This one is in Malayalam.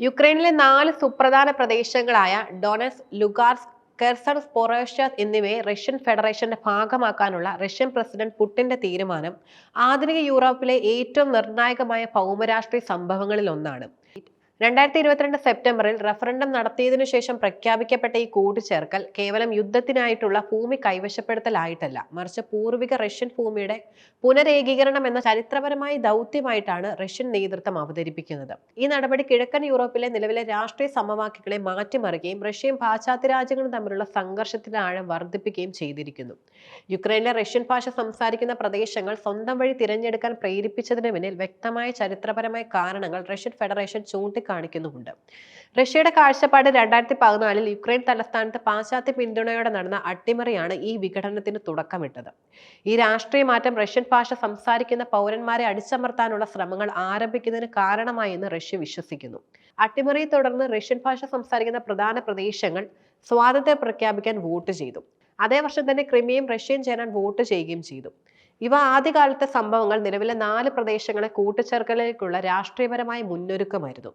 യുക്രൈനിലെ നാല് സുപ്രധാന പ്രദേശങ്ങളായ ഡൊണസ് ലുഗാർസ് കെർസൺ സ്പൊറേഷ്യ എന്നിവയെ റഷ്യൻ ഫെഡറേഷന്റെ ഭാഗമാക്കാനുള്ള റഷ്യൻ പ്രസിഡന്റ് പുടിന്റെ തീരുമാനം ആധുനിക യൂറോപ്പിലെ ഏറ്റവും നിർണായകമായ ഭൗമരാഷ്ട്രീയ സംഭവങ്ങളിൽ ഒന്നാണ് രണ്ടായിരത്തി ഇരുപത്തിരണ്ട് സെപ്റ്റംബറിൽ റഫറൻഡം നടത്തിയതിനു ശേഷം പ്രഖ്യാപിക്കപ്പെട്ട ഈ കൂട്ടിച്ചേർക്കൽ കേവലം യുദ്ധത്തിനായിട്ടുള്ള ഭൂമി കൈവശപ്പെടുത്തലായിട്ടല്ല. മറിച്ച് പൂർവിക റഷ്യൻ ഭൂമിയുടെ പുനരേകീകരണം എന്ന ചരിത്രപരമായ ദൗത്യമായിട്ടാണ് റഷ്യൻ നേതൃത്വം അവതരിപ്പിക്കുന്നത്. ഈ നടപടി കിഴക്കൻ യൂറോപ്പിലെ നിലവിലെ രാഷ്ട്രീയ സമവാക്യങ്ങളെ മാറ്റിമറിക്കുകയും റഷ്യയും പാശ്ചാത്യ രാജ്യങ്ങളും തമ്മിലുള്ള സംഘർഷത്തിന്റെ ആഴം വർദ്ധിപ്പിക്കുകയും ചെയ്തിരിക്കുന്നു. യുക്രൈനിലെ റഷ്യൻ ഭാഷ സംസാരിക്കുന്ന പ്രദേശങ്ങൾ സ്വന്തം വഴി തിരഞ്ഞെടുക്കാൻ പ്രേരിപ്പിച്ചതിന് പിന്നിൽ വ്യക്തമായ ചരിത്രപരമായ കാരണങ്ങൾ റഷ്യൻ ഫെഡറേഷൻ ചൂണ്ടിക്കാണിക്കുന്നുമുണ്ട് റഷ്യയുടെ കാഴ്ചപ്പാട് രണ്ടായിരത്തി പതിനാലിൽ യുക്രൈൻ തലസ്ഥാനത്ത് പാശ്ചാത്യ പിന്തുണയോടെ നടന്ന അട്ടിമറിയാണ് ഈ വിഘടനത്തിന് തുടക്കമിട്ടത്. ഈ രാഷ്ട്രീയ മാറ്റം റഷ്യൻ ഭാഷ സംസാരിക്കുന്ന പൗരന്മാരെ അടിച്ചമർത്താനുള്ള ശ്രമങ്ങൾ ആരംഭിക്കുന്നതിന് കാരണമായി എന്ന് റഷ്യ വിശ്വസിക്കുന്നു. അട്ടിമറിയെ തുടർന്ന് റഷ്യൻ ഭാഷ സംസാരിക്കുന്ന പ്രധാന പ്രദേശങ്ങൾ സ്വാതന്ത്ര്യം പ്രഖ്യാപിക്കാൻ വോട്ട് ചെയ്തു. അതേ വർഷം തന്നെ ക്രിമിയയും റഷ്യയും ചേരാൻ വോട്ട് ചെയ്യുകയും ചെയ്തു. ഇവ ആദ്യകാലത്തെ സംഭവങ്ങൾ നിലവിലെ നാല് പ്രദേശങ്ങളെ കൂട്ടിച്ചേർക്കലേക്കുള്ള രാഷ്ട്രീയപരമായ മുന്നൊരുക്കമായിരുന്നു.